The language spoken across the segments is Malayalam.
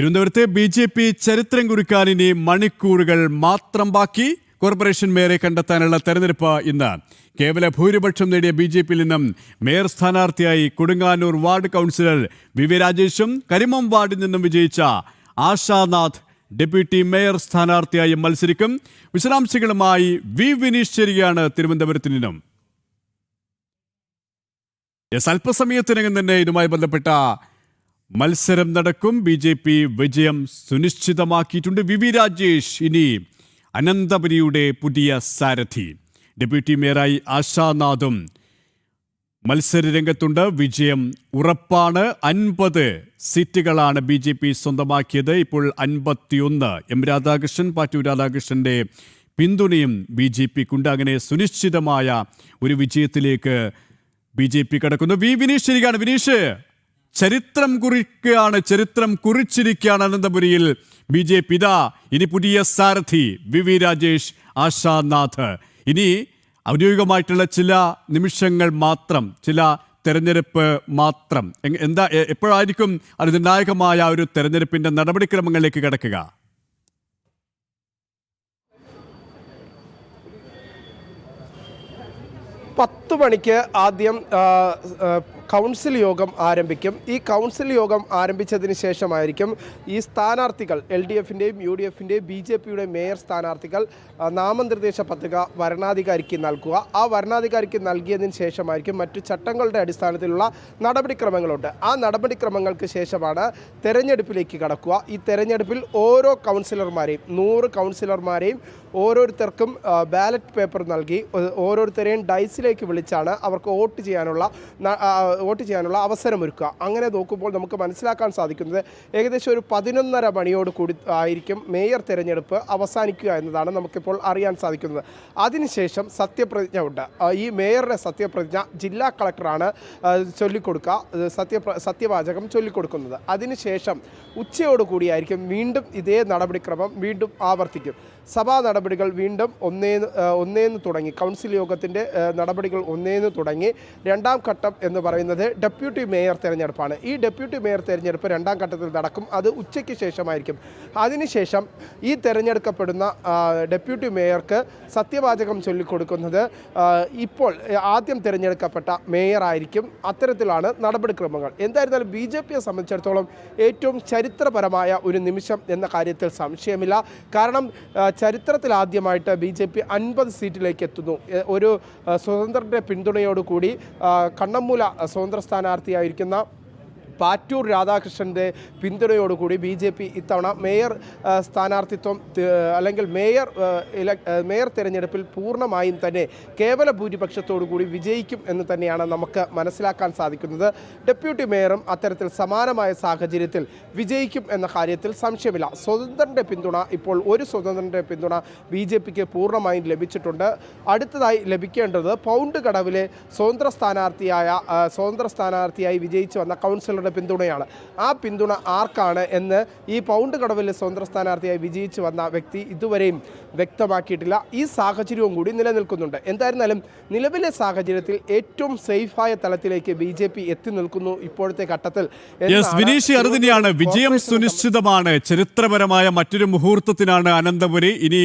തിരുവനന്തപുരത്ത് ബി ജെ പി ചരിത്രം കുറിക്കാൻ ഇനി മണിക്കൂറുകൾ മാത്രം ബാക്കി. കോർപ്പറേഷൻ മേയറെ കണ്ടെത്താനുള്ള തെരഞ്ഞെടുപ്പ് ഇന്ന്. കേവല ഭൂരിപക്ഷം നേടിയ ബി ജെ നിന്നും മേയർ സ്ഥാനാർത്ഥിയായി Kodunganoor ward councillor V V രാജേഷും Karimam വാർഡിൽ നിന്നും വിജയിച്ച ആശാനാഥ് ഡെപ്യൂട്ടി മേയർ സ്ഥാനാർത്ഥിയായി മത്സരിക്കും. വിശദാംശങ്ങളുമായി വി വിനീഷ് ചേരുകയാണ് തിരുവനന്തപുരത്ത് നിന്നും. അല്പസമയത്തിനകം തന്നെ ഇതുമായി ബന്ധപ്പെട്ട മത്സരം നടക്കും. ബി ജെ പി വിജയം സുനിശ്ചിതമാക്കിയിട്ടുണ്ട്. വി വി രാജേഷ് ഇനി അനന്തപുരിയുടെ പുതിയ സാരഥി. ഡെപ്യൂട്ടി മേയറായി ആശാനാഥും മത്സരരംഗത്തുണ്ട് വിജയം ഉറപ്പാണ്. അൻപത് സീറ്റുകളാണ് ബി ജെ പി സ്വന്തമാക്കിയത്. ഇപ്പോൾ അൻപത്തിയൊന്ന്. എം രാധാകൃഷ്ണൻ പാറ്റൂർ രാധാകൃഷ്ണന്റെ പിന്തുണയും ബി ജെ പിക്കുണ്ട് അങ്ങനെ സുനിശ്ചിതമായ ഒരു വിജയത്തിലേക്ക് ബി ജെ പി കടക്കുന്നു. വി വിനീഷ് ശരിയാണ്. വിനീഷ്. ചരിത്രം കുറിക്കുകയാണ് ചരിത്രം കുറിച്ചിരിക്കുകയാണ് അനന്തപുരിയിൽ ബി ജെ പി. ഇനി പുതിയ സാരഥി വി വി രാജേഷ് ആശാനാഥ്. ഇനി ഔദ്യോഗികമായിട്ടുള്ള ചില നിമിഷങ്ങൾ മാത്രം ചില തെരഞ്ഞെടുപ്പ് മാത്രം. എന്താ എപ്പോഴായിരിക്കും അത് നിർണായകമായ ഒരു തെരഞ്ഞെടുപ്പിന്റെ നടപടിക്രമങ്ങളിലേക്ക് കിടക്കുക? പത്ത് മണിക്ക് ആദ്യം കൗൺസിൽ യോഗം ആരംഭിക്കും. ഈ കൗൺസിൽ യോഗം ആരംഭിച്ചതിന് ശേഷമായിരിക്കും ഈ സ്ഥാനാർത്ഥികൾ എൽ ഡി എഫിന്റെയും യു ഡി എഫിന്റെയും ബി ജെ പിയുടെയും മേയർ സ്ഥാനാർത്ഥികൾ നാമനിർദ്ദേശ പത്രിക വരണാധികാരിക്ക് നൽകുക. ആ വരണാധികാരിക്ക് നൽകിയതിന് ശേഷമായിരിക്കും മറ്റു ചട്ടങ്ങളുടെ അടിസ്ഥാനത്തിലുള്ള നടപടിക്രമങ്ങളുണ്ട്. ആ നടപടിക്രമങ്ങൾക്ക് ശേഷമാണ് തെരഞ്ഞെടുപ്പിലേക്ക് കടക്കുക. ഈ തെരഞ്ഞെടുപ്പിൽ ഓരോ കൗൺസിലർമാരെയും നൂറ് കൗൺസിലർമാരെയും ഓരോരുത്തർക്കും ബാലറ്റ് പേപ്പർ നൽകി ഓരോരുത്തരെയും ഡൈസിലേക്ക് വിളിച്ചാണ് അവർക്ക് വോട്ട് ചെയ്യാനുള്ള വോട്ട് ചെയ്യാനുള്ള അവസരമൊരുക്കുക അങ്ങനെ നോക്കുമ്പോൾ നമുക്ക് മനസ്സിലാക്കാൻ സാധിക്കുന്നത് ഏകദേശം ഒരു പതിനൊന്നര മണിയോട് കൂടി ആയിരിക്കും മേയർ തെരഞ്ഞെടുപ്പ് അവസാനിക്കുക എന്നതാണ് നമുക്കിപ്പോൾ അറിയാൻ സാധിക്കുന്നത്. അതിനുശേഷം സത്യപ്രതിജ്ഞ ഉണ്ട്. ഈ മേയറുടെ സത്യപ്രതിജ്ഞ ജില്ലാ കളക്ടറാണ് ചൊല്ലിക്കൊടുക്കുക സത്യ സത്യവാചകം ചൊല്ലിക്കൊടുക്കുന്നത്. അതിനുശേഷം ഉച്ചയോടുകൂടിയായിരിക്കും വീണ്ടും ഇതേ നടപടിക്രമം വീണ്ടും ആവർത്തിക്കും. സഭാ നടപടികൾ വീണ്ടും ഒന്നേന്ന് ഒന്നേന്ന് തുടങ്ങി. കൗൺസിൽ യോഗത്തിന്റെ നടപടികൾ ഒന്നേന്ന് തുടങ്ങി. രണ്ടാം ഘട്ടം എന്ന് പറയുന്നത് ഡെപ്യൂട്ടി മേയർ തെരഞ്ഞെടുപ്പാണ്. ഈ ഡെപ്യൂട്ടി മേയർ തെരഞ്ഞെടുപ്പ് രണ്ടാം ഘട്ടത്തിൽ നടക്കും. അത് ഉച്ചയ്ക്ക് ശേഷമായിരിക്കും. അതിനുശേഷം ഈ തെരഞ്ഞെടുക്കപ്പെടുന്ന ഡെപ്യൂട്ടി മേയർക്ക് സത്യവാചകം ചൊല്ലിക്കൊടുക്കുന്നത് ഇപ്പോൾ ആദ്യം തിരഞ്ഞെടുക്കപ്പെട്ട മേയറായിരിക്കും. അത്തരത്തിലാണ് നടപടിക്രമങ്ങൾ എന്തായിരുന്നാലും ബി ജെ പിയെ സംബന്ധിച്ചിടത്തോളം ഏറ്റവും ചരിത്രപരമായ ഒരു നിമിഷം എന്ന കാര്യത്തിൽ സംശയമില്ല. കാരണം ആദ്യമായിട്ട് ബി ജെ പി അൻപത് സീറ്റിലേക്ക് എത്തുന്നു ഒരു സ്വതന്ത്രന്റെ പിന്തുണയോടുകൂടി കണ്ണമ്മൂല സ്വതന്ത്ര സ്ഥാനാർത്ഥിയായിരിക്കുന്ന പാറ്റൂർ രാധാകൃഷ്ണന്റെ പിന്തുണയോടുകൂടി ബി ജെ പി ഇത്തവണ മേയർ സ്ഥാനാർത്ഥിത്വം അല്ലെങ്കിൽ മേയർ മേയർ തെരഞ്ഞെടുപ്പിൽ പൂർണമായും തന്നെ കേവല ഭൂരിപക്ഷത്തോടുകൂടി വിജയിക്കും എന്ന് തന്നെയാണ് നമുക്ക് മനസ്സിലാക്കാൻ സാധിക്കുന്നത്. ഡെപ്യൂട്ടി മേയറും അത്തരത്തിൽ സമാനമായ സാഹചര്യത്തിൽ വിജയിക്കും എന്ന കാര്യത്തിൽ സംശയമില്ല. സ്വതന്ത്രന്റെ പിന്തുണ ഇപ്പോൾ ഒരു സ്വതന്ത്രന്റെ പിന്തുണ ബി ജെ പിക്ക് പൂർണമായും ലഭിച്ചിട്ടുണ്ട്. അടുത്തതായി ലഭിക്കേണ്ടത് പൗണ്ട് കടവിലെ സ്വതന്ത്ര സ്ഥാനാർത്ഥിയായ സ്വതന്ത്ര സ്ഥാനാർത്ഥിയായി വിജയിച്ചു വന്ന കൗൺസിലറുടെ പിന്തുണയാണ്. ആ പിന്തുണ ആർക്കാണ് എന്ന് ഈ പൗണ്ട് കടവിൽ സ്വതന്ത്ര സ്ഥാനാർത്ഥിയായി വിജയിച്ചു വന്ന വ്യക്തി ഇതുവരെയും വ്യക്തമാക്കിയിട്ടില്ല. ഈ സാഹചര്യവും കൂടി നിലനിൽക്കുന്നുണ്ട്. എന്തായിരുന്നാലും നിലവിലെ സാഹചര്യത്തിൽ ഏറ്റവും സേഫായ തലത്തിലേക്ക് ബി ജെ പി എത്തി നിൽക്കുന്നു ഇപ്പോഴത്തെ ഘട്ടത്തിൽ. വിനീഷ് അത് വിജയം സുനിശ്ചിതമാണ്. ചരിത്രപരമായ മറ്റൊരു മുഹൂർത്തത്തിനാണ് അനന്തപുരി. ഇനി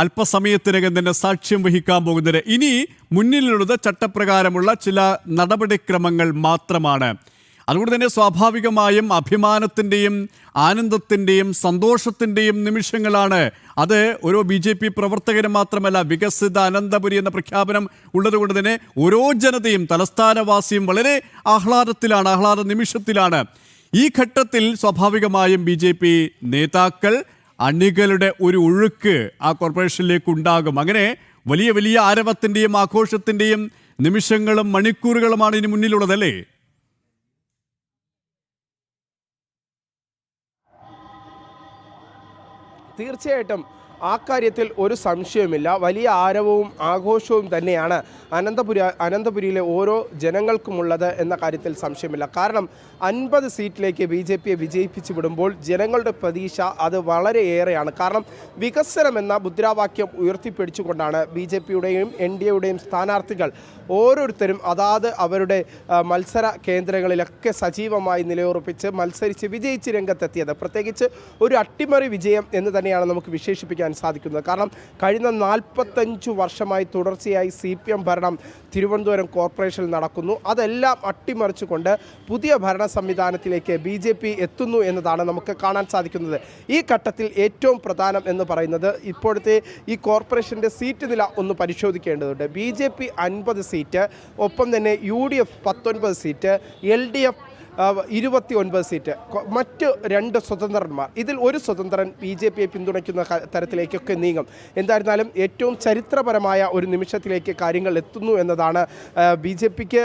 അല്പസമയത്തിനകം തന്നെ സാക്ഷ്യം വഹിക്കാൻ പോകുന്നത്. ഇനി മുന്നിലുള്ളത് ചട്ടപ്രകാരമുള്ള ചില നടപടിക്രമങ്ങൾ മാത്രമാണ്. അതുകൊണ്ട് തന്നെ സ്വാഭാവികമായും അഭിമാനത്തിന്റെയും ആനന്ദത്തിന്റെയും സന്തോഷത്തിന്റെയും നിമിഷങ്ങളാണ്. അത് ഓരോ ബി ജെ പി പ്രവർത്തകരും മാത്രമല്ല വികസിത അനന്തപുരി എന്ന പ്രഖ്യാപനം ഉള്ളതുകൊണ്ട് തന്നെ ഓരോ ജനതയും തലസ്ഥാനവാസിയും വളരെ ആഹ്ലാദത്തിലാണ് ആഹ്ലാദ നിമിഷത്തിലാണ്. ഈ ഘട്ടത്തിൽ സ്വാഭാവികമായും ബി ജെ പി നേതാക്കൾ അണികളുടെ ഒരു ഒഴുക്ക് ആ കോർപ്പറേഷനിലേക്ക് ഉണ്ടാകും. അങ്ങനെ വലിയ വലിയ ആരവത്തിന്റെയും ആഘോഷത്തിന്റെയും നിമിഷങ്ങളും മണിക്കൂറുകളുമാണ് ഇനി മുന്നിലുള്ളതല്ലേ തീർച്ചയായിട്ടും ആ കാര്യത്തിൽ ഒരു സംശയവുമില്ല. വലിയ ആരവവും ആഘോഷവും തന്നെയാണ് അനന്തപുര അനന്തപുരിയിലെ ഓരോ ജനങ്ങൾക്കുമുള്ളത് എന്ന കാര്യത്തിൽ സംശയമില്ല. കാരണം അൻപത് സീറ്റിലേക്ക് ബി ജെ പിയെ വിജയിപ്പിച്ചു വിടുമ്പോൾ ജനങ്ങളുടെ പ്രതീക്ഷ അത് വളരെയേറെയാണ്. കാരണം വികസനം എന്ന മുദ്രാവാക്യം ഉയർത്തിപ്പിടിച്ചുകൊണ്ടാണ് ബി ജെ പിയുടെയും എൻ ഡി എയുടെയും സ്ഥാനാർത്ഥികൾ ഓരോരുത്തരും അതാത് അവരുടെ മത്സര കേന്ദ്രങ്ങളിലൊക്കെ സജീവമായി നിലയുറപ്പിച്ച് മത്സരിച്ച് വിജയിച്ച് രംഗത്തെത്തിയത്. പ്രത്യേകിച്ച് ഒരു അട്ടിമറി വിജയം എന്ന് തന്നെയാണ് നമുക്ക് വിശേഷിപ്പിക്കാൻ സാധിക്കുന്നത്. കാരണം കഴിഞ്ഞ നാൽപ്പത്തഞ്ച് വർഷമായി തുടർച്ചയായി സി പി എം ഭരണം തിരുവനന്തപുരം കോർപ്പറേഷനിൽ നടക്കുന്നു. അതെല്ലാം അട്ടിമറിച്ചുകൊണ്ട് പുതിയ ഭരണ സംവിധാനത്തിലേക്ക് ബി ജെ പി എത്തുന്നു എന്നതാണ് നമുക്ക് കാണാൻ സാധിക്കുന്നത്. ഈ ഘട്ടത്തിൽ ഏറ്റവും പ്രധാനം എന്ന് പറയുന്നത് ഇപ്പോഴത്തെ ഈ കോർപ്പറേഷന്റെ സീറ്റ് നില ഒന്ന് പരിശോധിക്കേണ്ടതുണ്ട്. ബി ജെ പി അൻപത് സീറ്റ് ഒപ്പം തന്നെ യു ഡി എഫ് പത്തൊൻപത് സീറ്റ് എൽ ഡി എഫ് ഇരുപത്തി ഒൻപത് സീറ്റ്. മറ്റ് രണ്ട് സ്വതന്ത്രന്മാർ. ഇതിൽ ഒരു സ്വതന്ത്രൻ ബി ജെ പിയെ പിന്തുണയ്ക്കുന്ന തരത്തിലേക്കൊക്കെ നീങ്ങും. എന്തായിരുന്നാലും ഏറ്റവും ചരിത്രപരമായ ഒരു നിമിഷത്തിലേക്ക് കാര്യങ്ങൾ എത്തുന്നു എന്നതാണ് ബി ജെ പിക്ക്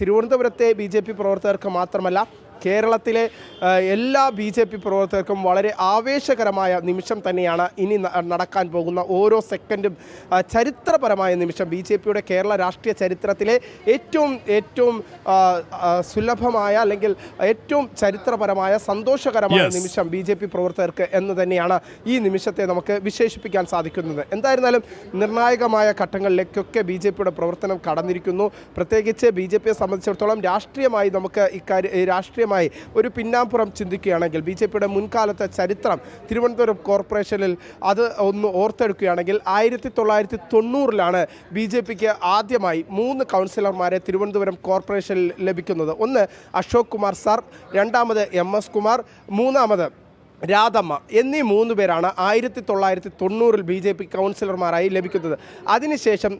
തിരുവനന്തപുരത്തെ ബി ജെ പി പ്രവർത്തകർക്ക് മാത്രമല്ല കേരളത്തിലെ എല്ലാ ബി ജെ പി പ്രവർത്തകർക്കും വളരെ ആവേശകരമായ നിമിഷം തന്നെയാണ് ഇനി നടക്കാൻ പോകുന്ന ഓരോ സെക്കൻഡും ചരിത്രപരമായ നിമിഷം. ബി ജെ പിയുടെ കേരള രാഷ്ട്രീയ ചരിത്രത്തിലെ ഏറ്റവും ഏറ്റവും സുലഭമായ അല്ലെങ്കിൽ ഏറ്റവും ചരിത്രപരമായ സന്തോഷകരമായ നിമിഷം ബി ജെ പി പ്രവർത്തകർക്ക് എന്ന് തന്നെയാണ് ഈ നിമിഷത്തെ നമുക്ക് വിശേഷിപ്പിക്കാൻ സാധിക്കുന്നത്. എന്തായിരുന്നാലും നിർണായകമായ ഘട്ടങ്ങളിലേക്കൊക്കെ ബി ജെ പിയുടെ പ്രവർത്തനം കടന്നിരിക്കുന്നു. പ്രത്യേകിച്ച് ബി ജെ പിയെ സംബന്ധിച്ചിടത്തോളം രാഷ്ട്രീയമായി നമുക്ക് ഇക്കാര്യം ഈ രാഷ്ട്രീയമായി ഒരു പിന്നാമ്പുറം ചിന്തിക്കുകയാണെങ്കിൽ ബി ജെ പിയുടെ മുൻകാലത്തെ ചരിത്രം തിരുവനന്തപുരം കോർപ്പറേഷനിൽ അത് ഒന്ന് ഓർത്തെടുക്കുകയാണെങ്കിൽ ആയിരത്തി തൊള്ളായിരത്തി തൊണ്ണൂറിലാണ് ബി ജെ പിക്ക് ആദ്യമായി മൂന്ന് കൗൺസിലർമാരെ തിരുവനന്തപുരം കോർപ്പറേഷനിൽ ലഭിക്കുന്നത്. ഒന്ന് അശോക് കുമാർ സാർ രണ്ടാമത് എം എസ് കുമാർ മൂന്നാമത് രാധമ്മ എന്നീ മൂന്ന് പേരാണ് ആയിരത്തി തൊള്ളായിരത്തി തൊണ്ണൂറിൽ ബി ജെ പി കൗൺസിലർമാരായി ലഭിക്കുന്നത്. അതിനുശേഷം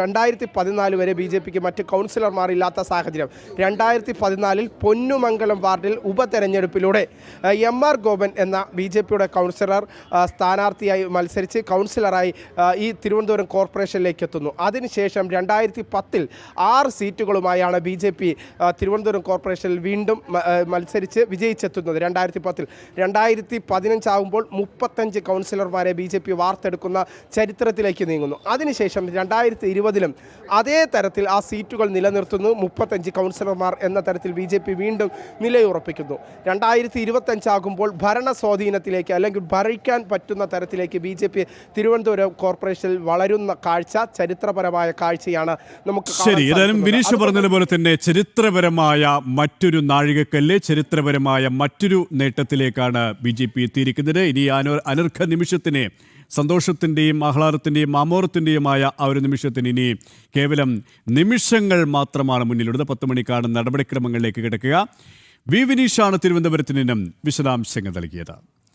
രണ്ടായിരത്തി പതിനാല് വരെ ബി ജെ പിക്ക് മറ്റ് കൗൺസിലർമാരില്ലാത്ത സാഹചര്യം. രണ്ടായിരത്തി പതിനാലിൽ പൊന്നുമംഗലം വാർഡിൽ ഉപതെരഞ്ഞെടുപ്പിലൂടെ എം ആർ ഗോപൻ എന്ന ബി ജെ പിയുടെ കൗൺസിലർ സ്ഥാനാർത്ഥിയായി മത്സരിച്ച് കൗൺസിലറായി ഈ തിരുവനന്തപുരം കോർപ്പറേഷനിലേക്ക് എത്തുന്നു. അതിനുശേഷം രണ്ടായിരത്തി പത്തിൽ ആറ് സീറ്റുകളുമായാണ് ബി ജെ പി തിരുവനന്തപുരം കോർപ്പറേഷനിൽ വീണ്ടും മത്സരിച്ച് വിജയിച്ചെത്തുന്നത്. രണ്ടായിരത്തി പത്തിൽ രണ്ടായിരത്തി പതിനഞ്ചാകുമ്പോൾ മുപ്പത്തഞ്ച് കൗൺസിലർമാരെ ബി ജെ പി വാർത്തെടുക്കുന്ന ചരിത്രത്തിലേക്ക് നീങ്ങുന്നു. അതിനുശേഷം രണ്ടായിരത്തി ഇരുപതിലും അതേ തരത്തിൽ ആ സീറ്റുകൾ നിലനിർത്തുന്നു. മുപ്പത്തഞ്ച് കൗൺസിലർമാർ എന്ന തരത്തിൽ ബി ജെ പി വീണ്ടും നിലയുറപ്പിക്കുന്നു. രണ്ടായിരത്തി ഇരുപത്തഞ്ചാകുമ്പോൾ ഭരണ സ്വാധീനത്തിലേക്ക് അല്ലെങ്കിൽ ഭരിക്കാൻ പറ്റുന്ന തരത്തിലേക്ക് ബി ജെ പി തിരുവനന്തപുരം കോർപ്പറേഷനിൽ വളരുന്ന കാഴ്ച ചരിത്രപരമായ കാഴ്ചയാണ് നമുക്ക് ശരി ഏതായാലും. വിനീഷ് പറഞ്ഞതുപോലെ തന്നെ ചരിത്രപരമായ മറ്റൊരു നാഴികക്കല്ലേ ചരിത്രപരമായ മറ്റൊരു നേട്ടത്തിലേക്കാണ് ബി ജെ പി എത്തിയിരിക്കുന്നത്. ഇനി അനു- അനർഘ നിമിഷത്തിന് സന്തോഷത്തിന്റെയും ആഹ്ലാദത്തിന്റെയും അമോറത്തിന്റെയുമായ ആ ഒരു നിമിഷത്തിന് ഇനി കേവലം നിമിഷങ്ങൾ മാത്രമാണ് മുന്നിലുള്ളത്. പത്ത് മണിക്കാണ് നടപടിക്രമങ്ങളിലേക്ക് കിടക്കുക. വി വിനീഷാണ് തിരുവനന്തപുരത്തിന് ഇനം വിശദാംശങ്ങൾ നൽകിയത്.